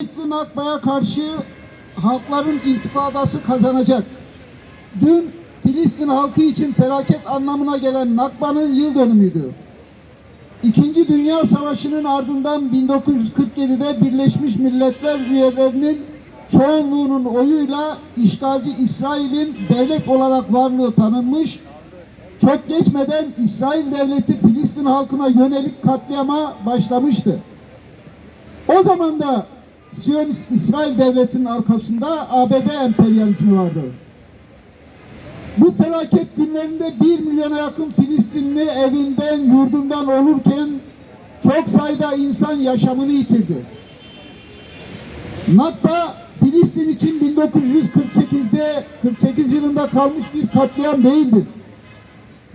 Sürekli Nakba'ya karşı halkların intifadası kazanacak. Dün Filistin halkı için felaket anlamına gelen Nakba'nın yıl dönümüydü. İkinci Dünya Savaşı'nın ardından 1947'de Birleşmiş Milletler üyelerinin çoğunluğunun oyuyla işgalci İsrail'in devlet olarak varlığı tanınmış, çok geçmeden İsrail devleti Filistin halkına yönelik katliama başlamıştı. O zaman da Siyonist İsrail devletinin arkasında ABD emperyalizmi vardı. Bu felaket günlerinde bir milyona yakın Filistinli evinden, yurdundan olurken çok sayıda insan yaşamını yitirdi. Nakba Filistin için 1948'de 48 yılında kalmış bir katliam değildir.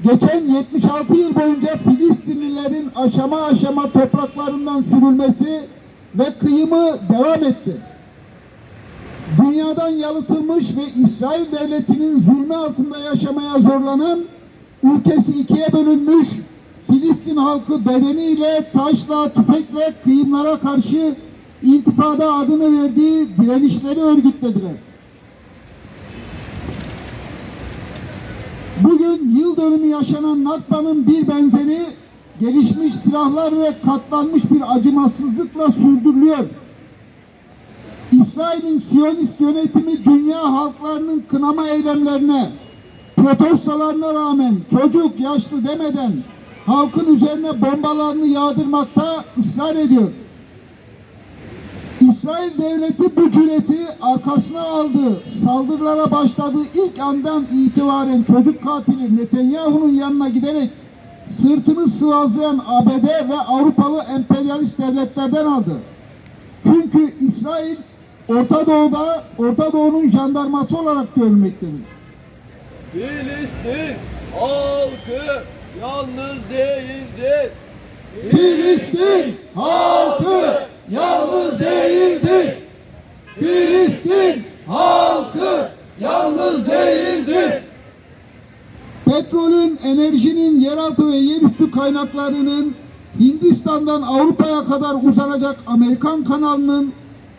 Geçen 76 yıl boyunca Filistinlilerin aşama aşama topraklarından sürülmesi ve kıyımı devam etti. Dünyadan yalıtılmış ve İsrail devletinin zulmü altında yaşamaya zorlanan, ülkesi ikiye bölünmüş Filistin halkı bedeniyle, taşla, tüfekle kıyımlara karşı intifada adını verdiği direnişleri örgütlediler. Bugün yıl dönümü yaşanan Nakba'nın bir benzeri gelişmiş silahlar ve katlanmış bir acımasızlıkla sürdürülüyor. İsrail'in Siyonist yönetimi dünya halklarının kınama eylemlerine, protestolarına rağmen çocuk, yaşlı demeden halkın üzerine bombalarını yağdırmakta ısrar ediyor. İsrail devleti bu cüreti arkasına aldığı saldırılara başladığı ilk andan itibaren çocuk katili Netanyahu'nun yanına giderek sırtını sıvazlayan ABD ve Avrupalı emperyalist devletlerden aldı. Çünkü İsrail Orta Doğu'da Orta Doğu'nun jandarması olarak görülmektedir. Filistin halkı yalnız değildir. Filistin halkı yalnız değildir. Filistin halkı yalnız değildir. Petrolün, enerjinin, yeraltı ve yerüstü kaynaklarının Hindistan'dan Avrupa'ya kadar uzanacak Amerikan kanalının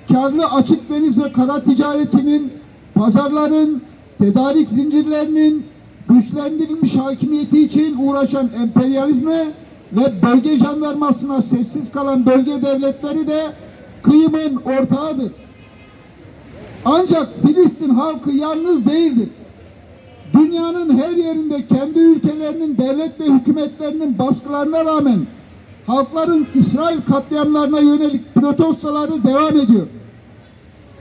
karlı açık deniz ve kara ticaretinin, pazarların, tedarik zincirlerinin güçlendirilmiş hakimiyeti için uğraşan emperyalizme ve bölge jandarmasına sessiz kalan bölge devletleri de kıyımın ortağıdır. Ancak Filistin halkı yalnız değildir. Dünyanın her yerinde kendi ülkelerinin devlet ve hükümetlerinin baskılarına rağmen halkların İsrail katliamlarına yönelik protestoları devam ediyor.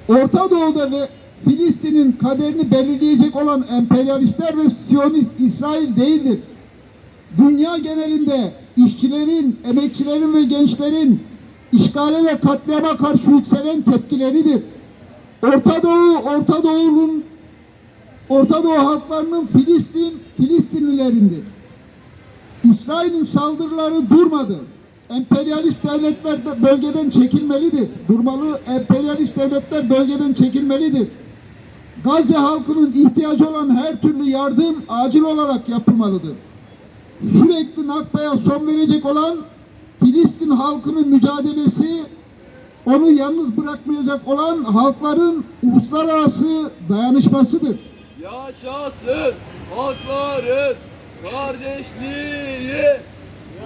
Orta Doğu'da ve Filistin'in kaderini belirleyecek olan emperyalistler ve Siyonist İsrail değildir. Dünya genelinde işçilerin, emekçilerin ve gençlerin işgale ve katliama karşı yükselen tepkileridir. Orta Doğu, Orta Doğu'nun Orta Doğu halklarının Filistin, Filistinlilerindir. İsrail'in saldırıları durmadı. Emperyalist devletler de bölgeden çekilmelidir. Durmalı emperyalist devletler bölgeden çekilmelidir. Gazze halkının ihtiyacı olan her türlü yardım acil olarak yapılmalıdır. Sürekli Nakba'ya son verecek olan Filistin halkının mücadelesi onu yalnız bırakmayacak olan halkların uluslararası dayanışmasıdır. Yaşasın halkların kardeşliği.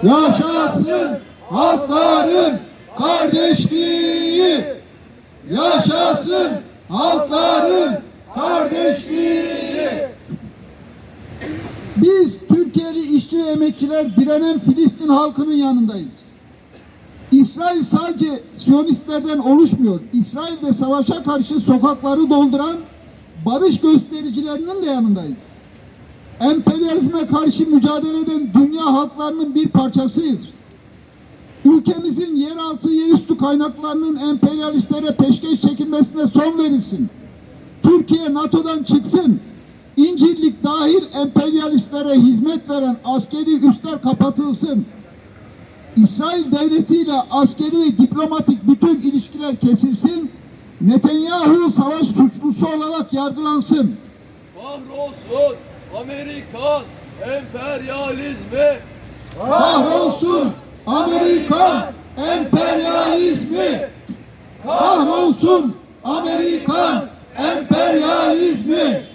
Yaşasın halkların kardeşliği. Yaşasın halkların kardeşliği. Biz Türkiye'li işçi ve emekçiler direnen Filistin halkının yanındayız. İsrail sadece Siyonistlerden oluşmuyor. İsrail de savaşa karşı sokakları dolduran barış göstericilerinin de yanındayız emperyalizme karşı mücadele eden dünya halklarının bir parçasıyız. Ülkemizin yeraltı yerüstü kaynaklarının emperyalistlere peşkeş çekilmesine son verilsin. Türkiye NATO'dan çıksın. İncirlik dahil emperyalistlere hizmet veren askeri üsler kapatılsın. İsrail devletiyle askeri ve diplomatik bütün ilişkiler kesilsin. Netanyahu savaş suçlusu olarak yargılansın. Kahrolsun Amerikan emperyalizmi. Kahrolsun Amerikan emperyalizmi. Kahrolsun Amerikan emperyalizmi.